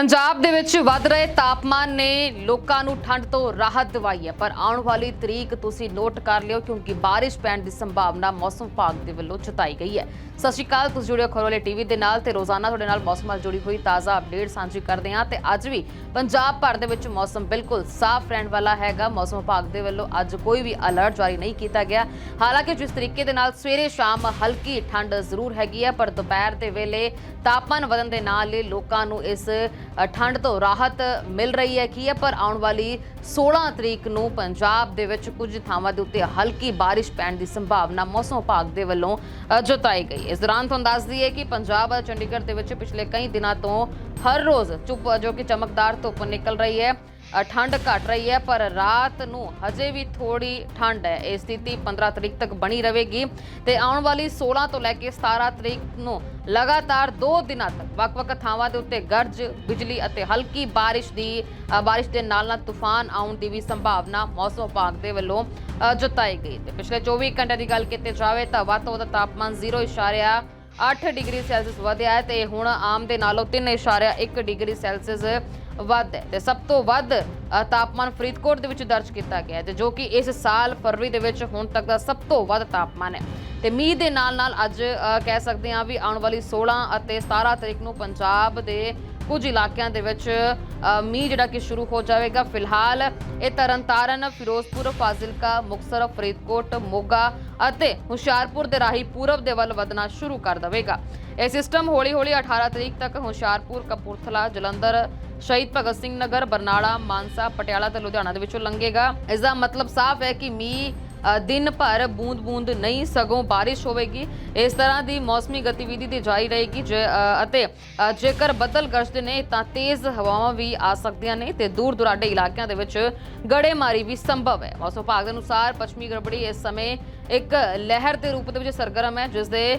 ਪੰਜਾਬ ਦੇ ਵਿੱਚ ਵੱਧ ਰਹੇ ਤਾਪਮਾਨ ਨੇ ਲੋਕਾਂ ਨੂੰ ਠੰਡ ਤੋਂ ਰਾਹਤ ਦਿਵਾਈ ਹੈ, ਪਰ ਆਉਣ ਵਾਲੀ ਤਰੀਕ ਤੁਸੀਂ ਨੋਟ ਕਰ ਲਿਓ ਕਿਉਂਕਿ ਬਾਰਿਸ਼ ਪੈਣ ਦੀ ਸੰਭਾਵਨਾ ਮੌਸਮ ਵਿਭਾਗ ਦੇ ਵੱਲੋਂ ਜਤਾਈ ਗਈ ਹੈ। ਸਤਿ ਸ਼੍ਰੀ ਅਕਾਲ, ਤੁਸੀਂ ਜੁੜਿਓ ਖਰੋਲੇ ਟੀਵੀ ਦੇ ਨਾਲ ਤੇ ਰੋਜ਼ਾਨਾ ਤੁਹਾਡੇ ਨਾਲ ਮੌਸਮ ਨਾਲ ਜੁੜੀ ਹੋਈ ਤਾਜ਼ਾ ਅਪਡੇਟ ਸਾਂਝੀ ਕਰਦੇ ਹਾਂ ਤੇ ਅੱਜ ਵੀ ਪੰਜਾਬ ਭਰ ਦੇ ਵਿੱਚ ਮੌਸਮ ਬਿਲਕੁਲ ਸਾਫ਼ ਰਹਿਣ ਵਾਲਾ ਹੈਗਾ। ਮੌਸਮ ਵਿਭਾਗ ਦੇ ਵੱਲੋਂ ਅੱਜ ਕੋਈ ਵੀ ਅਲਰਟ ਜਾਰੀ ਨਹੀਂ ਕੀਤਾ ਗਿਆ। ਹਾਲਾਂਕਿ ਜਿਸ ਤਰੀਕੇ ਦੇ ਨਾਲ ਸਵੇਰੇ ਸ਼ਾਮ ਹਲਕੀ ਠੰਡ ਜ਼ਰੂਰ ਹੈਗੀ ਹੈ, ਪਰ ਦੁਪਹਿਰ ਦੇ ਵੇਲੇ ਤਾਪਮਾਨ ਵਧਣ ਦੇ ਨਾਲ ਲੋਕਾਂ ਨੂੰ ਇਸ ਠੰਡ ਤੋਂ ਰਾਹਤ ਮਿਲ ਰਹੀ ਹੈ, ਕੀ ਹੈ? ਪਰ ਆਉਣ ਵਾਲੀ 16 ਤਰੀਕ ਨੂੰ ਪੰਜਾਬ ਦੇ ਵਿੱਚ ਕੁਝ ਥਾਵਾਂ ਦੇ ਉੱਤੇ ਹਲਕੀ ਬਾਰਿਸ਼ ਪੈਣ ਦੀ ਸੰਭਾਵਨਾ ਮੌਸਮ ਵਿਭਾਗ ਦੇ ਵੱਲੋਂ ਜਤਾਈ ਗਈ ਇਸ ਦੌਰਾਨ ਤੁਹਾਨੂੰ ਦੱਸ ਦਈਏ ਕਿ ਪੰਜਾਬ ਅਤੇ ਚੰਡੀਗੜ੍ਹ ਦੇ ਵਿੱਚ ਪਿਛਲੇ ਕਈ ਦਿਨਾਂ ਤੋਂ ਹਰ ਰੋਜ਼ ਚੁੱਪ ਜੋ ਕਿ ਚਮਕਦਾਰ ਧੁੱਪ ਨਿਕਲ ਰਹੀ ਹੈ। ਠੰਡ ਘਟ ਰਹੀ ਹੈ ਪਰ ਰਾਤ ਨੂੰ ਹਜੇ ਵੀ ਥੋੜੀ ਠੰਡ ਹੈ। ਇਹ ਸਥਿਤੀ 15 ਤਰੀਕ ਤੱਕ ਬਣੀ ਰਹੇਗੀ ਤੇ ਆਉਣ ਵਾਲੀ 16 ਤੋਂ ਲੈ ਕੇ 17 ਤਰੀਕ ਨੂੰ ਲਗਾਤਾਰ 2 ਦਿਨਾਂ ਤੱਕ ਵੱਖ-ਵੱਖ ਥਾਵਾਂ ਦੇ ਉੱਤੇ ਗਰਜ ਬਿਜਲੀ ਅਤੇ ਹਲਕੀ ਬਾਰਿਸ਼ ਦੀ ਅ, ਬਾਰਿਸ਼ ਦੇ ਨਾਲ ਨਾਲ ਤੂਫਾਨ ਆਉਣ ਦੀ ਵੀ ਸੰਭਾਵਨਾ ਮੌਸਮ ਵਿਭਾਗ ਦੇ ਵੱਲੋਂ ਜਤਾਈ ਗਈ। ਤੇ ਪਿਛਲੇ 24 ਘੰਟੇ ਦੀ ਗੱਲ ਕੀਤੀ ਜਾਵੇ ਤਾਂ ਵੱਧ ਤੋਂ ਵੱਧ ਤਾਪਮਾਨ 0.8 ਡਿਗਰੀ ਸੈਲਸੀਅਸ ਵਧਿਆ ਹੈ ਤੇ ਹੁਣ ਆਮ ਦੇ ਨਾਲੋਂ 3.1 ਡਿਗਰੀ ਸੈਲਸੀਅਸ ਵੱਧ ਹੈ। ਤੇ ਸਭ ਤੋਂ ਵੱਧ ਤਾਪਮਾਨ ਫਰੀਦਕੋਟ ਦੇ ਵਿੱਚ ਦਰਜ ਕੀਤਾ ਗਿਆ ਹੈ ਤੇ ਜੋ ਕਿ ਇਸ ਸਾਲ ਫਰਵਰੀ ਦੇ ਵਿੱਚ ਹੁਣ ਤੱਕ ਦਾ ਸਭ ਤੋਂ ਵੱਧ ਤਾਪਮਾਨ ਹੈ। ਤੇ ਮੀਂਹ ਦੇ ਨਾਲ ਨਾਲ ਅੱਜ ਕਹਿ ਸਕਦੇ ਹਾਂ ਵੀ ਆਉਣ ਵਾਲੀ 16 ਅਤੇ 17 ਤਰੀਕ ਨੂੰ ਪੰਜਾਬ ਦੇ ਕੁਝ ਇਲਾਕਿਆਂ ਦੇ ਵਿੱਚ ਮੀਂਹ ਜਿਹੜਾ ਕਿ ਸ਼ੁਰੂ ਹੋ ਜਾਵੇਗਾ। ਫਿਲਹਾਲ ਇਹ ਤਰਨਤਾਰਨ, ਫਿਰੋਜ਼ਪੁਰ, ਫਾਜ਼ਿਲਕਾ, ਮੁਕਤਸਰ, ਫਰੀਦਕੋਟ, ਮੋਗਾ ਅਤੇ ਹੁਸ਼ਿਆਰਪੁਰ ਦੇ ਰਾਹੀਂ ਪੂਰਬ ਦੇ ਵੱਲ ਵਧਣਾ ਸ਼ੁਰੂ ਕਰ ਦੇਵੇਗਾ। ਇਹ ਸਿਸਟਮ ਹੌਲੀ-ਹੌਲੀ 18 ਤਰੀਕ ਤੱਕ ਹੁਸ਼ਿਆਰਪੁਰ, ਕਪੂਰਥਲਾ, ਜਲੰਧਰ, ਸ਼ਹੀਦ ਭਗਤ ਸਿੰਘ ਨਗਰ, ਬਰਨਾਲਾ, ਮਾਨਸਾ, ਪਟਿਆਲਾ ਤੇ ਲੁਧਿਆਣਾ ਦੇ ਵਿੱਚੋਂ ਲੰਘੇਗਾ। ਇਸ ਦਾ ਮਤਲਬ ਸਾਫ਼ ਹੈ ਕਿ ਮੀਂਹ ਦਿਨ ਭਰ ਬੂੰਦ-ਬੂੰਦ ਨਹੀਂ ਸਗੋਂ ਬਾਰਿਸ਼ ਹੋਵੇਗੀ। ਇਸ ਤਰ੍ਹਾਂ ਦੀ ਮੌਸਮੀ ਗਤੀਵਿਧੀ ਦੀ ਜਾਰੀ ਰਹੇਗੀ। ਜੇ ਅਤੇ ਜੇਕਰ ਬੱਦਲ ਗਰਜਦੇ ਨੇ ਤਾਂ ਤੇਜ਼ ਹਵਾਵਾਂ ਵੀ ਆ ਸਕਦੀਆਂ ਨੇ ਤੇ ਦੂਰ ਦੁਰਾਡੇ ਇਲਾਕਿਆਂ ਦੇ ਵਿੱਚ ਗੜੇਮਾਰੀ ਵੀ ਸੰਭਵ ਹੈ। ਮੌਸਮ ਵਿਭਾਗ ਦੇ ਅਨੁਸਾਰ ਪੱਛਮੀ ਗੜਬੜੀ ਇਸ ਸਮੇਂ ਇੱਕ ਲਹਿਰ ਦੇ ਰੂਪ ਦੇ ਵਿੱਚ ਸਰਗਰਮ ਹੈ ਜਿਸ ਦੇ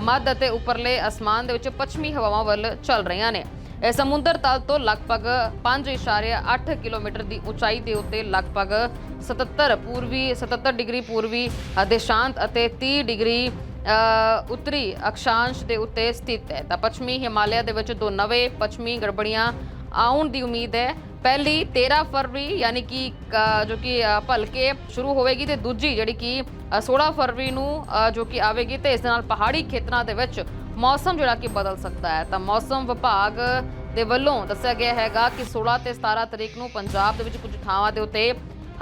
ਮੱਧ ਅਤੇ ਉੱਪਰਲੇ ਅਸਮਾਨ ਦੇ ਵਿੱਚ ਪੱਛਮੀ ਹਵਾਵਾਂ ਵੱਲ ਚੱਲ ਰਹੀਆਂ ਨੇ। ਇਹ ਸਮੁੰਦਰ ਤਲ ਤੋਂ ਲਗਭਗ 5.8 ਕਿਲੋਮੀਟਰ ਦੀ ਉਚਾਈ ਦੇ ਉੱਤੇ ਲਗਭਗ 77 ਪੂਰਬੀ 77 ਡਿਗਰੀ ਪੂਰਬੀ ਦੇਸ਼ਾਂਤ ਅਤੇ 30 ਡਿਗਰੀ ਉੱਤਰੀ ਅਕਸ਼ਾਂਸ਼ ਦੇ ਉੱਤੇ ਸਥਿਤ ਹੈ। ਤਾਂ ਪੱਛਮੀ ਹਿਮਾਲਿਆ ਦੇ ਵਿੱਚ ਦੋ ਨਵੇਂ ਪੱਛਮੀ ਗੜਬੜੀਆਂ ਆਉਣ ਦੀ ਉਮੀਦ ਹੈ। ਪਹਿਲੀ 13 ਫਰਵਰੀ ਯਾਨੀ ਕਿ ਜੋ ਕਿ ਭਲਕੇ ਸ਼ੁਰੂ ਹੋਵੇਗੀ ਤੇ ਦੂਜੀ ਜਿਹੜੀ ਕਿ ਅ, 16 ਫਰਵਰੀ ਨੂੰ ਜੋ ਕਿ ਆਵੇਗੀ ਤੇ ਇਸ ਦੇ ਨਾਲ ਪਹਾੜੀ ਖੇਤਰਾਂ ਦੇ ਵਿੱਚ ਮੌਸਮ ਜਿਹੜਾ ਕਿ ਬਦਲ ਸਕਦਾ ਹੈ ਤਾਂ ਮੌਸਮ ਵਿਭਾਗ ਦੇ ਵੱਲੋਂ ਦੱਸਿਆ ਗਿਆ ਹੈਗਾ ਕਿ 16 ਤੇ 17 ਤਰੀਕ ਨੂੰ ਪੰਜਾਬ ਦੇ ਵਿੱਚ ਕੁਝ ਥਾਵਾਂ ਦੇ ਉੱਤੇ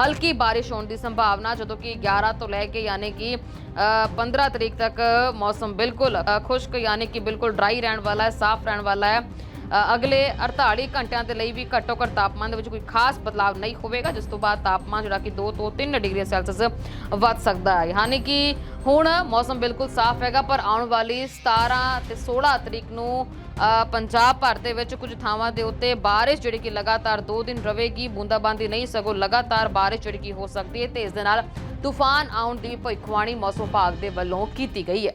ਹਲਕੀ ਬਾਰਿਸ਼ ਹੋਣ ਦੀ ਸੰਭਾਵਨਾ ਜਦੋਂ ਕਿ 11 ਤੋਂ ਲੈ ਕੇ ਯਾਨੀ ਕਿ ਅ, 15 ਤਰੀਕ ਤੱਕ ਮੌਸਮ ਬਿਲਕੁਲ ਖੁਸ਼ਕ ਯਾਨੀ ਕਿ ਬਿਲਕੁਲ ਡਰਾਈ ਰਹਿਣ ਵਾਲਾ ਹੈ ਸਾਫ਼ ਰਹਿਣ ਵਾਲਾ ਹੈ। ਅਗਲੇ 48 ਘੰਟਿਆਂ ਦੇ ਲਈ ਵੀ ਘੱਟੋ ਘੱਟ ਤਾਪਮਾਨ ਦੇ ਵਿੱਚ ਕੋਈ ਖਾਸ ਬਦਲਾਅ ਨਹੀਂ ਹੋਵੇਗਾ, ਜਿਸ ਤੋਂ ਬਾਅਦ ਤਾਪਮਾਨ ਜਿਹੜਾ ਕਿ 2 ਤੋਂ 3 ਡਿਗਰੀ ਸੈਲਸੀਅਸ ਵੱਧ ਸਕਦਾ ਹੈ। ਯਾਨੀ ਕਿ ਹੁਣ ਮੌਸਮ ਬਿਲਕੁਲ ਸਾਫ਼ ਹੈਗਾ, ਪਰ ਆਉਣ ਵਾਲੀ 17 ਤੇ 16 ਤਰੀਕ ਨੂੰ ਪੰਜਾਬ ਭਰ ਦੇ ਵਿੱਚ ਕੁਝ ਥਾਵਾਂ ਦੇ ਉੱਤੇ ਬਾਰਿਸ਼ ਜਿਹੜੀ ਕਿ ਲਗਾਤਾਰ 2 ਦਿਨ ਰਹੇਗੀ, ਬੂੰਦਾਬਾਂਦੀ ਨਹੀਂ ਸਗੋਂ ਲਗਾਤਾਰ ਬਾਰਿਸ਼ ਜਿਹੜੀ ਕਿ ਹੋ ਸਕਦੀ ਹੈ ਤੇ ਇਸ ਦੇ ਨਾਲ ਤੂਫਾਨ ਆਉਣ ਦੀ ਭਵਿੱਖਬਾਣੀ ਮੌਸਮ ਵਿਭਾਗ ਦੇ ਵੱਲੋਂ ਕੀਤੀ ਗਈ ਹੈ।